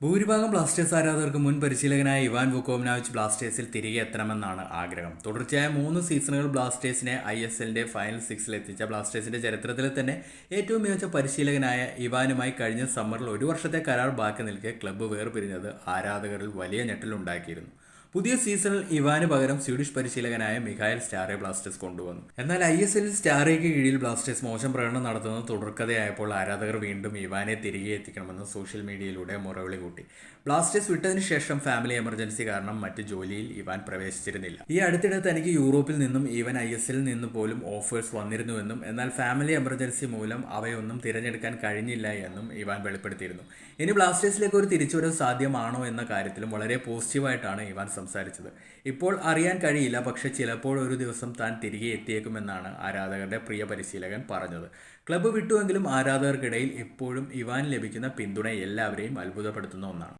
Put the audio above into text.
ഭൂരിഭാഗം ബ്ലാസ്റ്റേഴ്സ് ആരാധകർക്ക് മുൻ പരിശീലകനായ ഇവാൻ വുക്കോമിനാവിച്ച് ബ്ലാസ്റ്റേഴ്സിൽ തിരികെ എത്തണമെന്നാണ് ആഗ്രഹം. തുടർച്ചയായ മൂന്ന് സീസണുകൾ ബ്ലാസ്റ്റേഴ്സിനെ ഐ എസ് എല്ലിന്റെ ഫൈനൽ സിക്സിൽ എത്തിച്ച ബ്ലാസ്റ്റേഴ്സിന്റെ ചരിത്രത്തിൽ തന്നെ ഏറ്റവും മികച്ച പരിശീലകനായ ഇവാനുമായി കഴിഞ്ഞ സമ്മറിൽ ഒരു വർഷത്തെ കരാർ ബാക്കി നിൽക്കെ ക്ലബ്ബ് വേർപിരിഞ്ഞത് ആരാധകരിൽ വലിയ ഞെട്ടലുണ്ടാക്കിയിരുന്നു. പുതിയ സീസണിൽ ഇവാന് പകരം സ്വീഡിഷ് പരിശീലകനായ മിഖായൽ സ്റ്റാറെ ബ്ലാസ്റ്റേഴ്സ് കൊണ്ടുവന്നു. എന്നാൽ ഐ എസ് എല്ലിൽ സ്റ്റാറേക്ക് കീഴിൽ ബ്ലാസ്റ്റേഴ്സ് മോശം പ്രകടനം നടത്തുന്നത് തുടർക്കഥയായപ്പോൾ ആരാധകർ വീണ്ടും ഇവാനെ തിരികെ എത്തിക്കണമെന്ന് സോഷ്യൽ മീഡിയയിലൂടെ മുറവിളി കൂട്ടി. ബ്ലാസ്റ്റേഴ്സ് വിട്ടതിന് ശേഷം ഫാമിലി എമർജൻസി കാരണം മറ്റ് ജോലിയിൽ ഇവാൻ പ്രവേശിച്ചിരുന്നില്ല. ഈ അടുത്തിടെ തനിക്ക് യൂറോപ്പിൽ നിന്നും ഈവൻ ഐ എസ് എല്ലിൽ നിന്ന് പോലും ഓഫേഴ്സ് വന്നിരുന്നുവെന്നും എന്നാൽ ഫാമിലി എമർജൻസി മൂലം അവയൊന്നും തിരഞ്ഞെടുക്കാൻ കഴിഞ്ഞില്ല എന്നും ഇവാൻ വെളിപ്പെടുത്തിയിരുന്നു. ഇനി ബ്ലാസ്റ്റേഴ്സിലേക്ക് ഒരു തിരിച്ചുവരവ് സാധ്യമാണോ എന്ന കാര്യത്തിലും വളരെ പോസിറ്റീവായിട്ടാണ് ഇവാൻ സംസാരിച്ചത്. ഇപ്പോൾ അറിയാൻ കഴിയില്ല പക്ഷെ ചിലപ്പോൾ ഒരു ദിവസം താൻ തിരികെ എത്തിയേക്കുമെന്നാണ് ആരാധകരുടെ പ്രിയ പരിശീലകൻ പറഞ്ഞത്. ക്ലബ്ബ് വിട്ടുവെങ്കിലും ആരാധകർക്കിടയിൽ എപ്പോഴും ഇവാൻ ലഭിക്കുന്ന പിന്തുണ എല്ലാവരെയും അത്ഭുതപ്പെടുത്തുന്ന ഒന്നാണ്.